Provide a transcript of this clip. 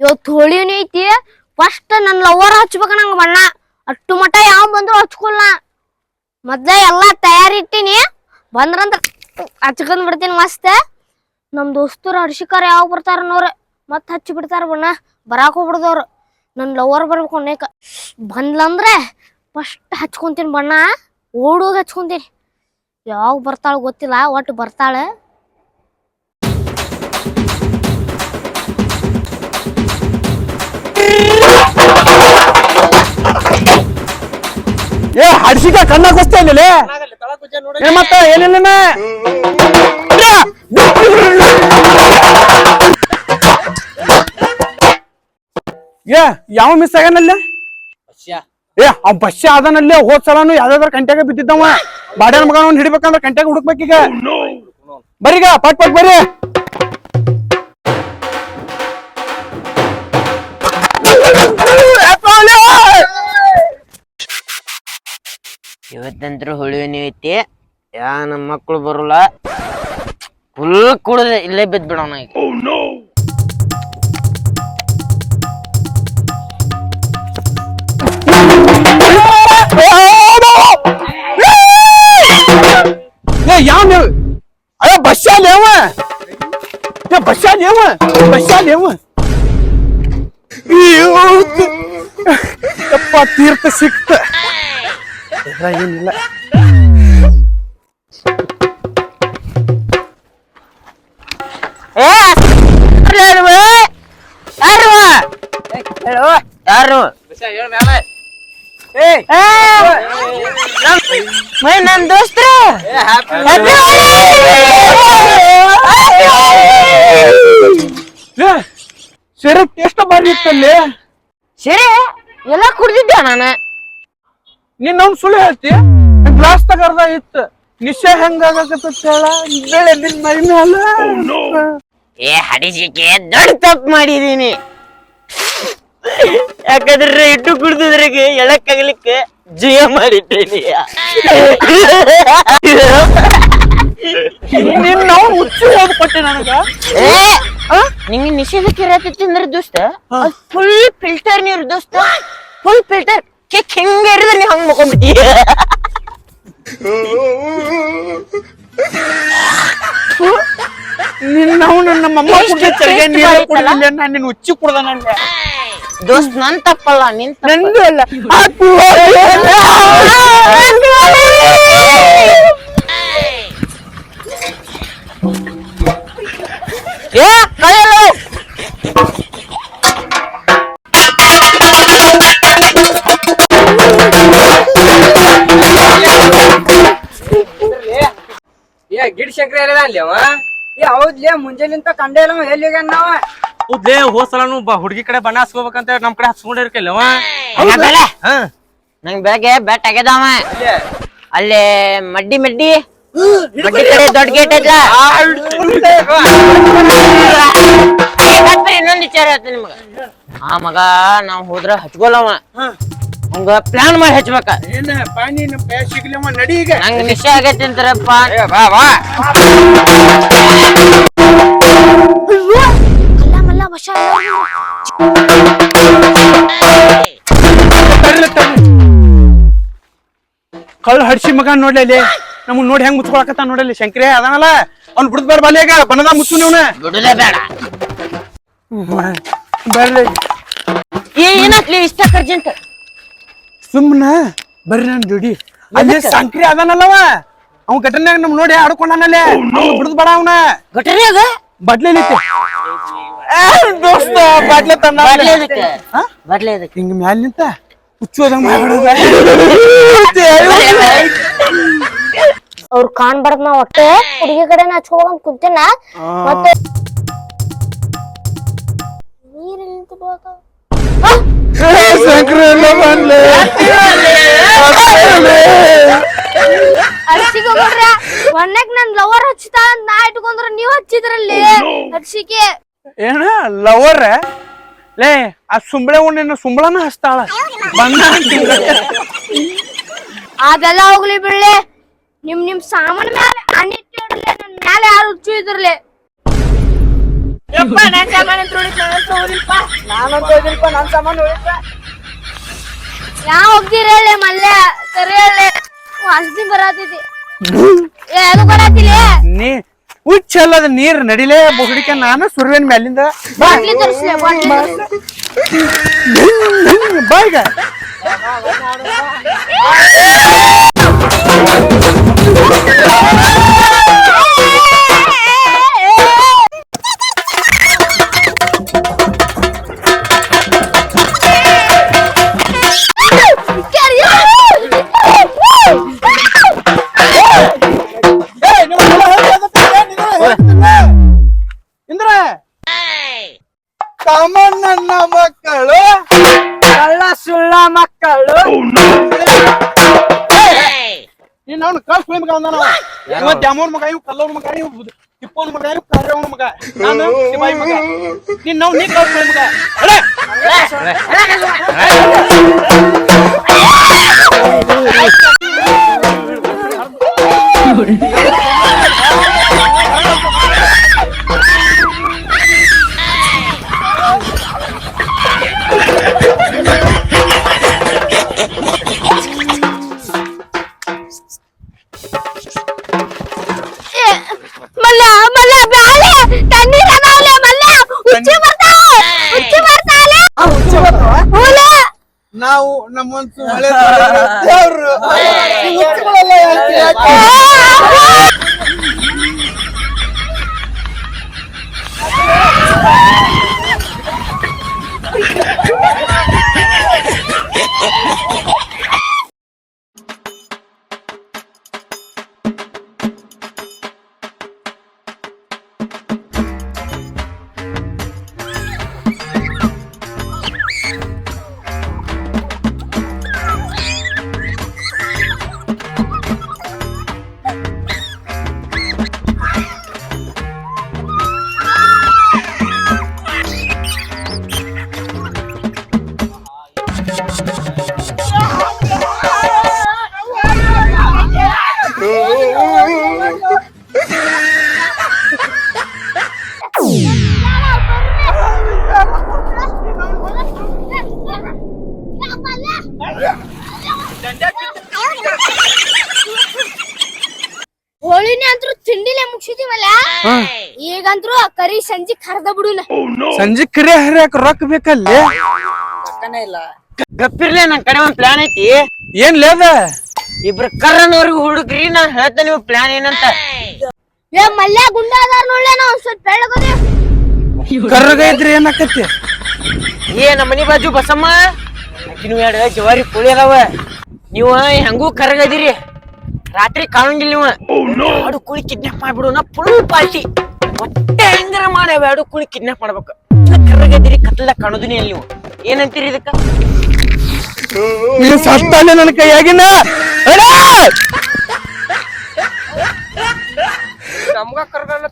ಇವತ್ತು ಹೋಳಿನೂ ಐತಿ ಫಸ್ಟ್ ನನ್ನ ಲವರ್ ಹಚ್ಬೇಕ ನಂಗ ಬಣ್ಣ. ಅಷ್ಟು ಮಟ ಯಾವ ಬಂದ್ರು ಹಚ್ಕೊಲ್ಲ. ಮೊದ್ಲೇ ಎಲ್ಲಾ ತಯಾರಿಟ್ಟಿನಿ. ಬಂದ್ರಂದ್ರ ಹಚ್ಕೊಂಡ್ ಬಿಡ್ತೀನಿ ಮಸ್ತ್. ನಮ್ ದೋಸ್ತರು ಹರ್ಷಿಕಾರ ಯಾವ ಬರ್ತಾರ ನೋರು ಮತ್ ಹಚ್ಚಿ ಬಿಡ್ತಾರ ಬಣ್ಣ. ಬರಾಕ್ ಹೋಗ್ಬಿಡ್ದವ್ರು. ನನ್ನ ಲವರ್ ಬರ್ಬೇಕು ಅನೇಕ ಬಂದ್ಲಂದ್ರೆ ಫಸ್ಟ್ ಹಚ್ಕೊಂತೀನಿ ಬಣ್ಣ. ಓಡೋಗಿ ಹಚ್ಕೊಂತೀನಿ. ಯಾವಾಗ ಬರ್ತಾಳ ಗೊತ್ತಿಲ್ಲ ಒಟ್ಟು ಬರ್ತಾಳೆ. ಏ ಹಡ್ಸಿಕ ಕಣ್ಣಾಗ ಬಸ್ತಾ ಇಲ್ಲ ಏ ಮತ್ತ ಏನಿಲ್ಲ ಏ ಯಾವ ಮಿಸ್ ಆಗ್ಯಾನಲ್ಲ? ಏ ಅವ್ ಬಸ್ ಆದನಲ್ಲಿ ಹೋದ್ ಸಲನು ಯಾವ್ದಾದ್ರ ಕಂಟ್ಯಾಗ ಬಿದ್ದಿದ್ದವ. ಬಾಡ್ಯಾನ ಮಗನ ಹಿಡಿಬೇಕಂದ್ರೆ ಹಿಡಿಬೇಕಂದ್ರ ಕಂಟ್ಯಾಗ ಹುಡುಕ್ಬೇಕೀಗ. ಬರೀಗ ಪಟ್ ಪಟ್ ಬರ್ರಿ ಇವತ್ತಂತ್ರ ಹುಳುವಿನ ಐತಿ. ಯಾ ನಮ್ಮ ಮಕ್ಕಳು ಬರಲ್ಲ. ಫುಲ್ ಕುಡ್ದೆ ಇಲ್ಲೇ ಬಿದ್ದು ಬಿಡೋಣ ಈಗ ಏ ಯಾವ ನೀವು? ಅಯ್ಯೋ ಬಸ್ಸಾಲಿ ಯಾವ ಏ ಬಸ್ಸಾಲಿ ಅವ? ಬಸ್ಸಾಲಿ ಅವ? ಯಪ್ಪ ತೀರ್ಥ ಸಿಕ್ತ. ಏನಿಲ್ಲ ಏ ಯಾರು ಯಾರು ಯಾರು ಮೈ ನನ್ ದೋಸ್ತ್ರು ಏ ಸರಿ ಎಷ್ಟು ಬಾರಿ ಇತ್ತಲ್ಲಿ ಸರಿ ಎಲ್ಲ ಕುಡ್ದಿದ್ದೆ ನಾನು ನೀನ್ ಸುಳಿ ಸುಳ್ಳು ಹೇಳ್ತಿ? ಗ್ಲಾಸ್ ತಗರ್ದ ಇತ್ತು. ನಿಶ್ಚಯ ಹೆಂಗಾಗತ್ತ ಹೇಳ? ಬೆಳೆ ನಿನ್ ಮೈ ಮ್ಯಾಲ? ಏ ಹಡಿಸಿಕೆ ದೊಡ್ಡ ತಪ್ಪು ಮಾಡಿದೀನಿ. ಯಾಕಂದ್ರೆ ಇಟ್ಟು ಕುಡ್ದಿದ್ರಿಗೆ ಎಳಕ್ಕಾಗ್ಲಿಕ್ಕೆ ಜೀವ ಮಾಡಿಟ್ಟೇನಿ ನಿನ್ನ ಹುಚ್ಚು ಓದ್ ಕೊಟ್ಟೆ ನನಗ? ಏ ನಿಂಗೆ ನಿಷೇಧಕ್ಕೆ ಇರತೈತಿ ಅಂದ್ರೆ ದೋಸ್ತ ಫುಲ್ ಫಿಲ್ಟರ್ ನೀರು ದೋಸ್ತ. ಫುಲ್ ಫಿಲ್ಟರ್ ಕೆಕ್ ಹಿಂಗ ಇರಿದ್ರೆ ನೀ ಹಂಗ ಮಕೊಂಡ್ಬಿಟ್ಟಿ ನಿನ್ ನಾವು ನನ್ನ ಅಮ್ಮ ಕುಡ್ದ ಚರಿಗೆ ನೀರ ಕುಡಿದಿಲ್ಲ ನಾನು ನಿನ್ನ ಉಚ್ಚಿ ಕುಡ್ದ ನಂಗೆ ದೋಸ್ತ್ ನನ್ ತಪ್ಪಲ್ಲ ನಿನ್. ನಂದು ಅಲ್ಲ ಏ ಗಿಡ್ ಶಂಕರ ಎಲ್ಲ ಅಲ್ಲಿ ಅವ? ಏ ಹೌದ್ಲೇ ಮುಂಜಾನಿಂತ ಕಂಡೇ ಇಲ್ಲ ಅವ ಎಲ್ಲಿ ಹೋಗ್ಯಾನ ನಾವ? ಹೌದ್ಲೇ ಹೋದ್ ಸಲನು ಬ ಹುಡುಗಿ ಕಡೆ ಬಣ್ಣ ಹಾಸ್ಕೋಬೇಕಂತ ನಮ್ ಕಡೆ ಹಚ್ಕೊಂಡಿರ್ಕಲ್ಲ ಅವ? ನಂಗ್ ಬೆಳಗ್ಗೆ ಬೆಟ್ ಆಗ್ಯದವ ಅಲ್ಲೇ ಮಡ್ಡಿ ಮಡ್ಡಿ. ಮಡ್ಡಿ ಕಡೆ ದೊಡ್ಡ ಗೇಟ್ ಐತ್ಲ. ಇನ್ನೊಂದು ವಿಚಾರ ಹೇಳ್ತೀನಿ ನಿಮ್ಗ. ಆ ಮಗ ನಾವ್ ಹೋದ್ರ ಹಚ್ಕೊಲ್ಲವ ಹಂಗ ಪ್ಲಾನ್ ಮಾಡಿ ಹಚ್ಬೇಕ. ಏನ ಪಾನಿ ನಮ್ಮ ಕೈ ಸಿಗ್ಲಮ್ಮ ನಡಿ ಈಗ. ನಂಗ್ ನಿಶ್ಚಯ ಆಗೈತಿ ಅಂತಾರಪ್ಪ ಬಾ ಬಾ. ಮಲ್ಲ ಮಲ್ಲ ವಶ ತರ್ಲಿ ತರ್ಲಿ ಕಳ್ಳ ಹಡ್ಸಿ ಮಗ ನೋಡ್ಲಿ ಅಲ್ಲಿ. ನಮಗ್ ನೋಡಿ ಹೆಂಗ್ ಮುಚ್ಕೊಳಕತ್ತ ನೋಡಲ್ಲಿ ಶಂಕ್ರೆ ಅದಾನಲ್ಲ. ಅವ್ನ್ ಬಿಡದ್ ಬೇಡ ಬಲ್ಲಿ ಈಗ ಬನದ ಮುಚ್ಚು ನೀವ್ನ ಬಿಡುದೇ ಬೇಡ. ಬರ್ಲಿ. ಏ ಏನಾತ್ಲಿ ಇಷ್ಟ ಅರ್ಜೆಂಟ್. ಸುಮ್ಮನ ಬರ್ರಿ ನನ್ ಜೋಡಿ. ಅಲ್ಲಿ ಸಂಕ್ರಿ ಅದನಲ್ಲವ? ಅವ್ ಘಟನೆಯಾಗ ನಮ್ ನೋಡಿ ಆಡ್ಕೊಂಡಾನಲ್ಲೇ. ಬಿಡದ್ ಬಿಡ್ದ್ ಬೇಡ ಅವನ. ಅದ? ಬಟ್ಲೆ ದೋಸ್ತ ಬಾಟ್ಲೆ ತಂದ ಅದಕ್ಕೆ ಹಿಂಗ ಮ್ಯಾಲ ನಿಂತ ಹುಚ್ಚು ಅದಂಗ ಮಾಡ್ಬಿಡೋದ. ಅವ್ರು ಕಾಣ್ಬಾರ್ದ್ ನಾ ಒಟ್ಟೆ ಹುಡುಗಿ ಕಡೆ ಹಚ್ಕೋಬೇಕಂತ ಕುಂತೇನ ಮತ್ತೆ ನೀರ್ ನಿಂತು ಬಂದ್ಲೆ ಹರ್ಷಿಗೆ ನೋಡ್ರ ಮೊನ್ನೆಗ್ ನನ್ ಲವರ್ ಹಚ್ಚಿತಾ ಅಂತ ನಾ ಇಟ್ಕೊಂಡ್ರ ನೀವ್ ಹಚ್ಚಿದ್ರಲ್ಲಿ? ಹರ್ಷಿಗೆ ಏನ ಲವರ್ ಲೇ ಆ ಸುಂಬಳೆ ಉಣ್ಣಿನ ಸುಂಬಳನ ಹಚ್ತಾಳ. ಬಂದ ಅದೆಲ್ಲ ಹೋಗ್ಲಿ ಬಿಡ್ಲಿ. ನಿಮ್ ನಿಮ್ ಸಾಮಾನ್ ಮ್ಯಾಲೆ ಅನಿಟ್ಟಿರ್ಲಿ ನನ್ ಮ್ಯಾಲೆ ಯಾರು ಹುಚ್ಚು ಇದ್ರಲಿ? ನನ್ ಸಾಮಾನ್ ಅಂತ ಉಳಿತ್ ನಾನ್ ತಗೋದಿಲ್ಪ ನಾನಂತ ಹೋದಿಲ್ಪ? ನನ್ ಸಾಮಾನು ಯಾವ ಮಲ್ಲೆ ವಾಸನೆ ಬರತೈತಿ ಬರತಿಲ್ಲ? ನೀ ಹುಚ್ಚಲ್ಲದ ನೀರ್ ನಡಿಲೇ ಹುಡುಕ ನಾನು ಸುರ್ವೇನ್ ಮ್ಯಾಲಿಂದ ಬಾಯ್ಗ ಬಾಟ್ಲಿ ತರಿಸ್ಲೆ ಬಾಟ್ಲಿ. ತರಿಸ್ಲೆ. ಕಳ್ಳ ಮಕ್ಕಳು. ನೀನ್ ಅವ್ನು ಕಳ್ಸ್ ಮಗ ಅಂದಾನ. ಇವ ದ್ಯಾಮೋನ್ ಮಗ ಇವ್ ಕಲ್ಲೋನ್ ಮಗ ಇವ್ ತಿಪ್ಪೋನ್ ಮಗ ಇವ್ ಕಾರ್ಯವ್ನ ಮಗ. ನಾನು ಶಿವಾಯಿ ಮಗ. ನೀನ್ ನಾವು ನೀ ಕಳ್ಸ್ ಮಗ. ನಾವು ನಮ್ಮಂತೂ ಹಳೆ ದೇವ್ರು ಈ ಹುಚ್ಚುಗಳೆಲ್ಲ ಯಾಕೆ ಯಾಕೆ? ತಿಂಡಿಲೆ ಮುಗಿಸಿದೀವಲ್ಲ? ಈಗಂತ್ರು ಕರಿ ಸಂಜಿ ಕರ್ದ ಬಿಡುನ ಸಂಜೆ ಕರೆ ಹರಿಯಾಕ ರೊಕ್ಕ ಬೇಕಲ್ಲ? ಪಕ್ಕನೇ ಇಲ್ಲ. ಗಪ್ಪಿರ್ಲೆ ನನ್ ಕಡೆ ಒಂದ್ ಪ್ಲಾನ್ ಐತಿ. ಏನ್ ಲೇದ ಇಬ್ರು ಕರ್ರನವ್ರಿಗೆ ಹುಡುಗ್ರಿ ನಾನ್ ಹೇಳ್ತೇನೆ ನಿಮ್ ಪ್ಲಾನ್ ಏನಂತ. ಏ ಮಲ್ಯ ಗುಂಡ ಅದಾರ ನೋಡ್ಲೆ ನಾವ್ ಒಂದ್ ಸ್ವಲ್ಪ ಬೆಳಗದೆ. ಕರ್ರಗ ಇದ್ರಿ ಏನಾಕತಿ ಏ ನಮ್ಮ ಮನಿ ಬಾಜು ಬಸಮ್ಮ. ಎರಡು ಜವಾರಿ ಕೋಳಿ ಅದಾವ. ನೀವು ಹೆಂಗೂ ಕರಗದಿರಿ ರಾತ್ರಿ ಕಾಣಂಗಿಲ್ಲ ನೀವು. ಎರಡು ಕುಳಿ ಕಿಡ್ನಾಪ್ ಮಾಡ್ಬಿಡು ಫುಲ್ ಪಾರ್ಟಿ ಒಟ್ಟೆ ಹೆಂಗಾರ ಮಾಡಿ ಎರಡು ಕುಳಿ ಕಿಡ್ನಾಪ್ ಮಾಡ್ಬೇಕು. ಕರ್ರಗದಿರಿ ಕತ್ತಲ ಕಾಣೋದಿನಿ ಅಲ್ಲಿ ನೀವು? ಏನಂತೀರಿ ಇದಕ್ಕ? ಸತ್ತಾನೆ ನನ್ನ ಕೈಯಾಗಿನ! ನಮ್ಗ ಕರ್ಕೊಂಡ